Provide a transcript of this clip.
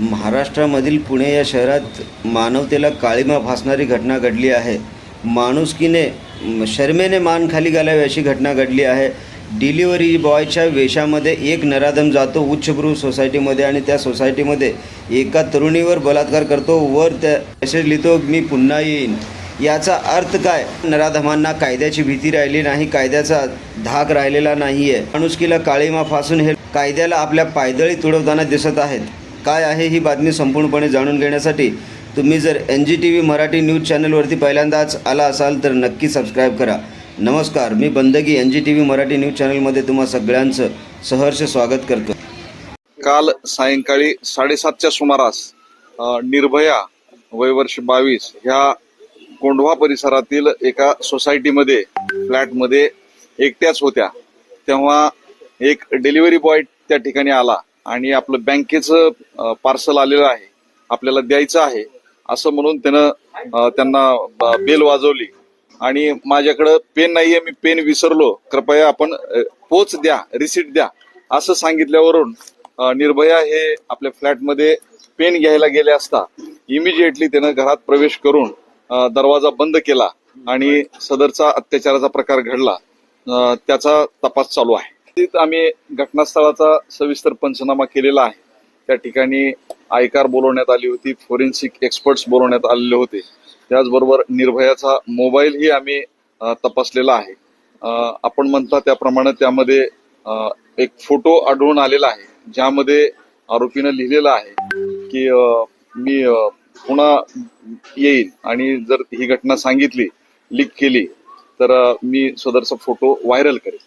महाराष्ट्रामधील पुणे या शहरात मानवतेला काळीमा फासणारी घटना घडली आहे. माणुसकीने शर्मेने मान खाली घालावी अशी घटना घडली आहे. डिलिव्हरी बॉयच्या वेशामध्ये एक नराधम जातो उच्चभ्रू सोसायटीमध्ये आणि त्या सोसायटीमध्ये एका तरुणीवर बलात्कार करतो वर त्या मेसेज लिहितो मी पुन्हा येईन. याचा अर्थ काय? नराधमांना कायद्याची भीती राहिली नाही कायद्याचा धाक राहिलेला नाही आहे माणुसकीला काळीमा फासून हे कायद्याला आपल्या पायदळी तुडवताना दिसत आहेत. काय आहे ही बातमी संपूर्णपणे जाणून घेण्यासाठी तुम्ही जर N G T V Marathi news चॅनलवरती पहिल्यांदाच आला असाल तर नक्की सबस्क्राईब करा. नमस्कार मी Bandagi N G T V Marathi news चॅनलमध्ये तुम्हा सगळ्यांचं सहर्ष स्वागत करतो. काल सायंकाळी साडेसातच्या सुमारास निर्भया वयवर्ष बावीस ह्या कोंढवा परिसरातील एका सोसायटीमध्ये फ्लॅटमध्ये एकट्याच होत्या. तेव्हा एक डिलिव्हरी बॉय त्या ठिकाणी आला. आणि आपलं बँकेचं पार्सल आलेलं आहे आपल्याला द्यायचं आहे असं म्हणून त्यानं त्यांना बेल वाजवली. आणि माझ्याकडं पेन नाहीये मी पेन विसरलो. कृपया आपण पोच द्या रिसिट द्या असं सांगितल्यावरून निर्भया हे आपल्या फ्लॅटमध्ये पेन घ्यायला गेले असता इमिजिएटली त्यानं घरात प्रवेश करून दरवाजा बंद केला आणि सदरचा अत्याचाराचा प्रकार घडला. त्याचा तपास चालू आहे. तिथं आम्ही घटनास्थळाचा सविस्तर पंचनामा केलेला आहे. त्या ठिकाणी आयकार बोलवण्यात आली होती फोरेन्सिक एक्सपर्ट्स बोलवण्यात आलेले होते. त्याचबरोबर निर्भयाचा मोबाईलही आम्ही तपासलेला आहे. आपण म्हणता त्याप्रमाणे त्यामध्ये एक फोटो आढळून आलेला आहे ज्यामध्ये आरोपीनं लिहिलेलं आहे की मी पुन्हा येईल आणि जर ही घटना सांगितली लीक केली तर मी सदरचा फोटो व्हायरल करेन